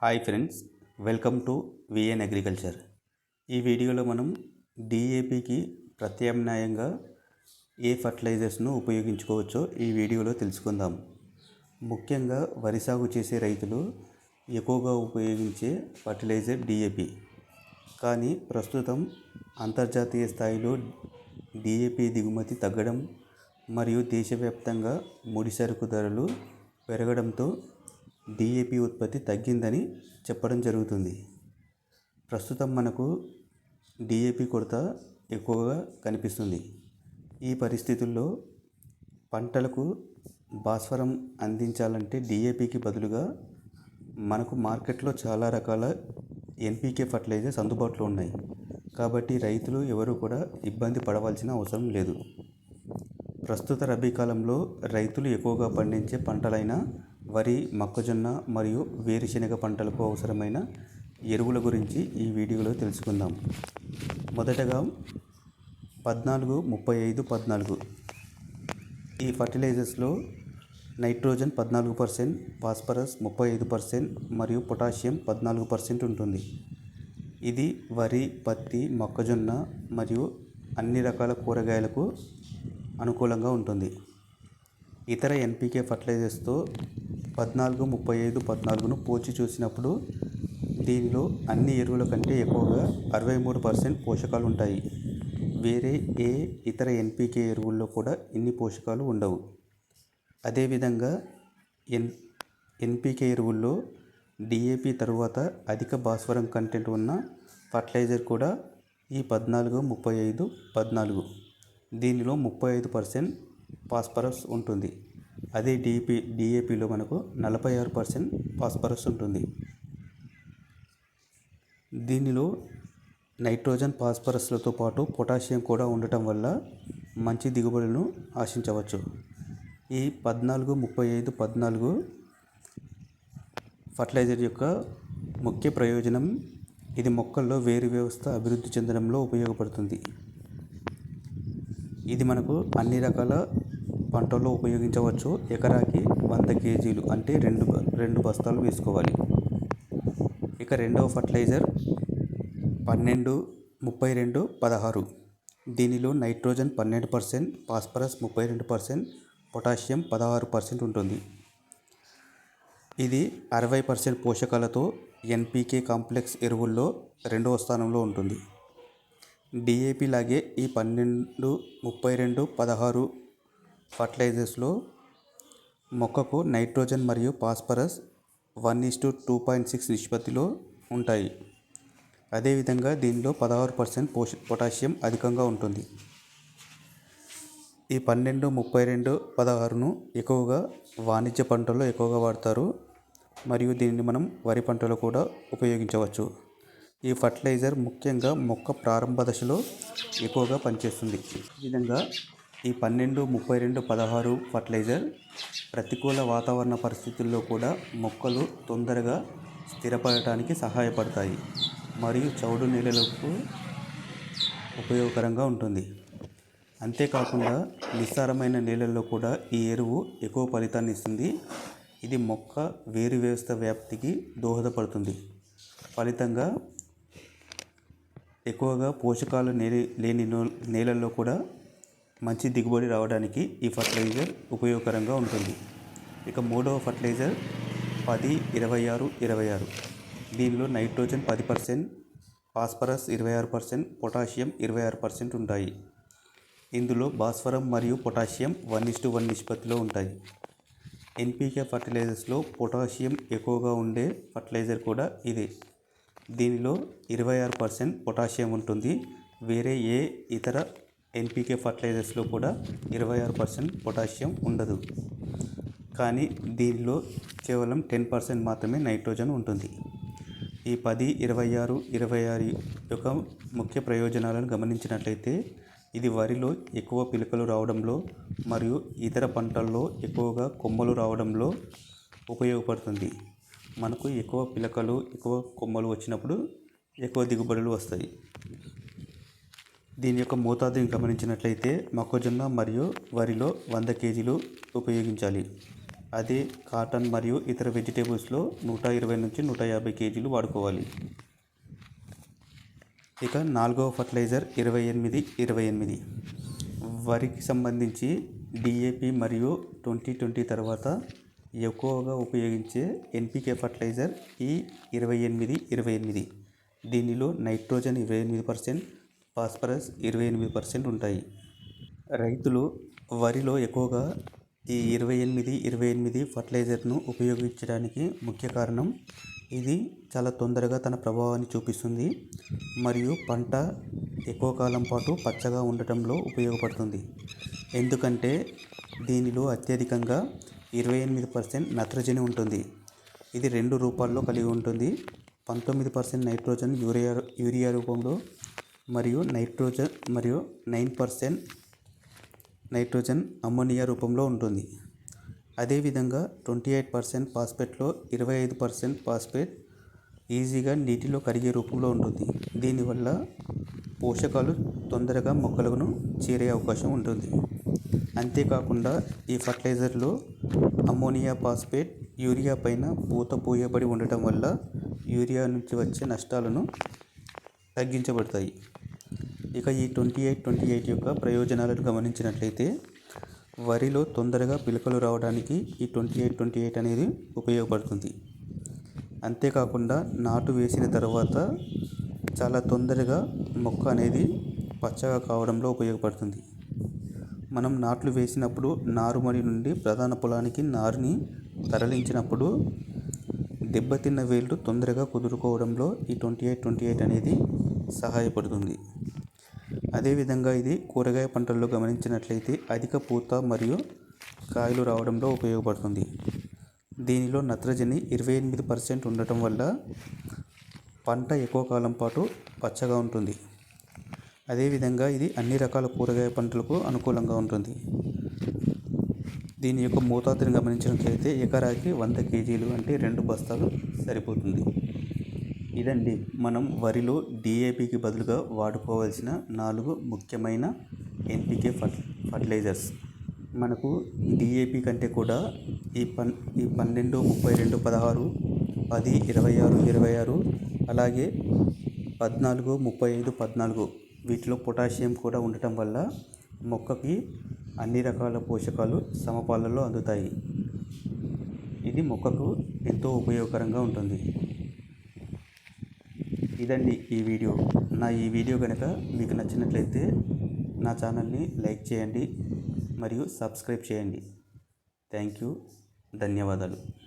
Hi friends welcome to VN agriculture ఈ వీడియోలో మనం డిఏపికి ప్రత్యామ్నాయంగా ఏ ఫర్టిలైజర్స్ను ఉపయోగించుకోవచ్చో ఈ వీడియోలో తెలుసుకుందాం. ముఖ్యంగా వరి సాగు చేసే రైతులు ఎక్కువగా ఉపయోగించే ఫర్టిలైజర్ డిఏపి కానీ ప్రస్తుతం అంతర్జాతీయ స్థాయిలో డిఏపి దిగుమతి తగ్గడం మరియు దేశవ్యాప్తంగా ముడి సరుకు ధరలు పెరగడంతో డిఏపి ఉత్పత్తి తగ్గిందని చెప్పడం జరుగుతుంది. ప్రస్తుతం మనకు డిఏపి కొరత ఎక్కువగా కనిపిస్తుంది. ఈ పరిస్థితుల్లో పంటలకు భాస్వరం అందించాలంటే డిఏపికి బదులుగా మనకు మార్కెట్లో చాలా రకాల ఎన్పికే ఫర్టిలైజర్స్ అందుబాటులో ఉన్నాయి. కాబట్టి రైతులు ఎవరు కూడా ఇబ్బంది పడవలసిన అవసరం లేదు. ప్రస్తుత రబీ కాలంలో రైతులు ఎక్కువగా పండించే పంటలైన వరి మొక్కజొన్న మరియు వేరుశెనగ పంటలకు అవసరమైన ఎరువుల గురించి ఈ వీడియోలో తెలుసుకుందాం. మొదటగా పద్నాలుగు ముప్పై ఐదు పద్నాలుగు. ఈ ఫర్టిలైజర్స్లో నైట్రోజన్ పద్నాలుగు పర్సెంట్ ఫాస్ఫరస్ ముప్పై ఐదు పర్సెంట్ మరియు పొటాషియం పద్నాలుగు పర్సెంట్ ఉంటుంది. ఇది వరి పత్తి మొక్కజొన్న మరియు అన్ని రకాల కూరగాయలకు అనుకూలంగా ఉంటుంది. ఇతర ఎన్పికే ఫర్టిలైజర్స్తో పద్నాలుగు ముప్పై ఐదు పద్నాలుగును పోల్చి చూసినప్పుడు దీనిలో అన్ని ఎరువుల కంటే ఎక్కువగా అరవై మూడు పర్సెంట్ పోషకాలు ఉంటాయి వేరే ఏ ఇతర ఎన్పికే ఎరువుల్లో కూడా ఇన్ని పోషకాలు ఉండవు. అదేవిధంగా ఎన్ ఎన్పికే ఎరువుల్లో డిఏపి తరువాత అధిక భాస్వరం కంటెంట్ ఉన్న ఫర్టిలైజర్ కూడా ఈ పద్నాలుగు ముప్పై ఐదు పద్నాలుగు. దీనిలో ముప్పై ఐదు పర్సెంట్ ఫాస్ఫరస్ ఉంటుంది. అదే డిపి డిఏపిలో మనకు నలభై ఆరు పర్సెంట్ ఫాస్ఫరస్ ఉంటుంది. దీనిలో నైట్రోజన్ ఫాస్ఫరస్లతో పాటు పొటాషియం కూడా ఉండటం వల్ల మంచి దిగుబడులను ఆశించవచ్చు. ఈ పద్నాలుగు ముప్పై ఐదు పద్నాలుగు ఫర్టిలైజర్ యొక్క ముఖ్య ప్రయోజనం ఇది మొక్కల్లో వేరు వ్యవస్థ అభివృద్ధి చెందడంలో ఉపయోగపడుతుంది. ఇది మనకు అన్ని రకాల పంటల్లో ఉపయోగించవచ్చు. ఎకరాకి వంద కేజీలు అంటే రెండు రెండు బస్తాలు వేసుకోవాలి. ఇక రెండవ ఫర్టిలైజర్ పన్నెండు ముప్పై రెండు పదహారు. దీనిలో నైట్రోజన్ పన్నెండు పర్సెంట్ ఫాస్ఫరస్ ముప్పై రెండు పర్సెంట్ పొటాషియం పదహారు పర్సెంట్ ఉంటుంది. ఇది అరవై పర్సెంట్ పోషకాలతో ఎన్పికే కాంప్లెక్స్ ఎరువుల్లో రెండవ స్థానంలో ఉంటుంది. డిఏపి లాగే ఈ పన్నెండు ముప్పై రెండు పదహారు ఫర్టిలైజర్స్లో మొక్కకు నైట్రోజన్ మరియు phosphorus one is to two point six నిష్పత్తిలో ఉంటాయి. అదేవిధంగా దీనిలో పదహారు పర్సెంట్ పోష పొటాషియం అధికంగా ఉంటుంది. ఈ పన్నెండు ముప్పై రెండు పదహారును ఎక్కువగా వాణిజ్య పంటల్లో ఎక్కువగా వాడతారు. మరియు దీనిని మనం వరి పంటలో కూడా ఉపయోగించవచ్చు. ఈ ఫర్టిలైజర్ ముఖ్యంగా మొక్క ప్రారంభ దశలో ఎక్కువగా పనిచేస్తుంది. ఈ విధంగా ఈ పన్నెండు ముప్పై రెండు పదహారు ఫర్టిలైజర్ ప్రతికూల వాతావరణ పరిస్థితుల్లో కూడా మొక్కలు తొందరగా స్థిరపడటానికి సహాయపడతాయి. మరియు చౌడు నేలలకు ఉపయోగకరంగా ఉంటుంది. అంతేకాకుండా నిస్సారమైన నేలల్లో కూడా ఈ ఎరువు ఎక్కువ ఫలితాన్ని ఇస్తుంది. ఇది మొక్క వేరు వ్యవస్థ వ్యాప్తికి దోహదపడుతుంది. ఫలితంగా ఎక్కువగా పోషకాలు నేలి లేని నేలల్లో కూడా మంచి దిగుబడి రావడానికి ఈ ఫర్టిలైజర్ ఉపయోగకరంగా ఉంటుంది. ఇక మూడవ ఫర్టిలైజర్ పది ఇరవై ఆరు ఇరవై ఆరు. దీనిలో నైట్రోజన్ పది పర్సెంట్ ఫాస్ఫరస్ ఇరవై ఆరు పర్సెంట్ పొటాషియం ఇరవై ఆరు పర్సెంట్ ఉంటాయి. ఇందులో భాస్వరం మరియు potassium one is to one నిష్పత్తిలో ఉంటాయి. ఎన్పికే ఫర్టిలైజర్స్లో పొటాషియం ఎక్కువగా ఉండే ఫర్టిలైజర్ కూడా ఇదే. దీనిలో ఇరవై ఆరు పర్సెంట్ పొటాషియం ఉంటుంది. వేరే ఏ ఇతర ఎన్పికే ఫర్టిలైజర్స్లో కూడా ఇరవై ఆరు పర్సెంట్ పొటాషియం ఉండదు. కానీ దీనిలో కేవలం టెన్ పర్సెంట్ మాత్రమే నైట్రోజన్ ఉంటుంది. ఈ పది ఇరవై ఆరు ఇరవై ఆరు యొక్క ముఖ్య ప్రయోజనాలను గమనించినట్లయితే ఇది వరిలో ఎక్కువ పిలకలు రావడంలో మరియు ఇతర పంటల్లో ఎక్కువగా కొమ్మలు రావడంలో ఉపయోగపడుతుంది. మనకు ఎక్కువ పిలకలు ఎక్కువ కొమ్మలు వచ్చినప్పుడు ఎక్కువ దిగుబడులు వస్తాయి. దీని యొక్క మోతాదుని గమనించినట్లయితే మొక్కజొన్న మరియు వరిలో వంద కేజీలు ఉపయోగించాలి. అదే కాటన్ మరియు ఇతర వెజిటేబుల్స్లో నూట ఇరవై నుంచి నూట యాభై కేజీలు వాడుకోవాలి. ఇక నాలుగవ ఫర్టిలైజర్ ఇరవై ఎనిమిది ఇరవై ఎనిమిది. వరికి సంబంధించి డిఏపి మరియు ట్వంటీ ట్వంటీ తర్వాత ఎక్కువగా ఉపయోగించే ఎన్పికే ఫర్టిలైజర్ ఈ ఇరవై ఎనిమిది ఇరవై ఎనిమిది. దీనిలో నైట్రోజన్ ఇరవై ఎనిమిది పర్సెంట్ ఫాస్ఫరస్ ఇరవై ఎనిమిది పర్సెంట్ ఉంటాయి. రైతులు వరిలో ఎక్కువగా ఈ ఇరవై ఎనిమిది ఇరవై ఎనిమిది ఫర్టిలైజర్ను ఉపయోగించడానికి ముఖ్య కారణం ఇది చాలా తొందరగా తన ప్రభావాన్ని చూపిస్తుంది మరియు పంట ఎక్కువ కాలం పాటు పచ్చగా ఉండటంలో ఉపయోగపడుతుంది. ఎందుకంటే దీనిలో అత్యధికంగా ఇరవై ఎనిమిది పర్సెంట్ నత్రజని ఉంటుంది. ఇది రెండు రూపాల్లో కలిగి ఉంటుంది. పంతొమ్మిది పర్సెంట్ నైట్రోజన్ యూరియా యూరియా రూపంలో మరియు నైట్రోజన్ మరియు నైన్ పర్సెంట్ నైట్రోజన్ అమ్మోనియా రూపంలో ఉంటుంది. అదేవిధంగా ట్వంటీ ఎయిట్ పర్సెంట్ ఫాస్ఫేట్లో ఇరవై ఐదు పర్సెంట్ ఫాస్ఫేట్ ఈజీగా నీటిలో కరిగే రూపంలో ఉంటుంది. దీనివల్ల పోషకాలు తొందరగా మొక్కలను చేరే అవకాశం ఉంటుంది. అంతేకాకుండా ఈ ఫర్టిలైజర్లో అమ్మోనియా ఫాస్ఫేట్ యూరియా పైన పూత పూయబడి ఉండటం వల్ల యూరియా నుంచి వచ్చే నష్టాలను తగ్గించబడతాయి. ఇక ఈ ట్వంటీ ఎయిట్ ట్వంటీ ఎయిట్ యొక్క ప్రయోజనాలను గమనించినట్లయితే వరిలో తొందరగా పిలకలు రావడానికి ఈ ట్వంటీ ఎయిట్ ట్వంటీ ఎయిట్ అనేది ఉపయోగపడుతుంది. అంతేకాకుండా నాటు వేసిన తర్వాత చాలా తొందరగా మొక్క అనేది పచ్చగా కావడంలో ఉపయోగపడుతుంది. మనం నాట్లు వేసినప్పుడు నారుమడి నుండి ప్రధాన పొలానికి నారుని తరలించినప్పుడు దెబ్బతిన్న వేళ్ళు తొందరగా కుదురుకోవడంలో ఈ ట్వంటీ ఎయిట్ ట్వంటీ ఎయిట్ అనేది సహాయపడుతుంది. అదేవిధంగా ఇది కూరగాయ పంటల్లో గమనించినట్లయితే అధిక పూత మరియు కాయలు రావడంలో ఉపయోగపడుతుంది. దీనిలో నత్రజని ఇరవై ఎనిమిది పర్సెంట్ ఉండటం వల్ల పంట ఎక్కువ కాలం పాటు పచ్చగా ఉంటుంది. అదేవిధంగా ఇది అన్ని రకాల కూరగాయ పంటలకు అనుకూలంగా ఉంటుంది. దీని యొక్క మోతాదుని గమనించినట్లయితే ఎకరాకి వంద కేజీలు అంటే రెండు బస్తాలు సరిపోతుంది. ఇదండి మనం వరిలో డిఏపికి బదులుగా వాడుకోవాల్సిన నాలుగు ముఖ్యమైన ఎన్పికే ఫర్ ఫర్టిలైజర్స్. మనకు డిఏపి కంటే కూడా ఈ పన్ ఈ పన్నెండు ముప్పై రెండు పదహారు పది ఇరవై ఆరు ఇరవై ఆరు అలాగే పద్నాలుగు ముప్పై ఐదు పద్నాలుగు వీటిలో పొటాషియం కూడా ఉండటం వల్ల మొక్కకి అన్ని రకాల పోషకాలు సమపాలలో అందుతాయి. ఇది మొక్కకు ఎంతో ఉపయోగకరంగా ఉంటుంది. ఇదండి ఈ వీడియో. నా ఈ వీడియో కనుక మీకు నచ్చినట్లయితే నా ఛానల్ని లైక్ చేయండి మరియు సబ్స్క్రైబ్ చేయండి. Thank you. ధన్యవాదాలు.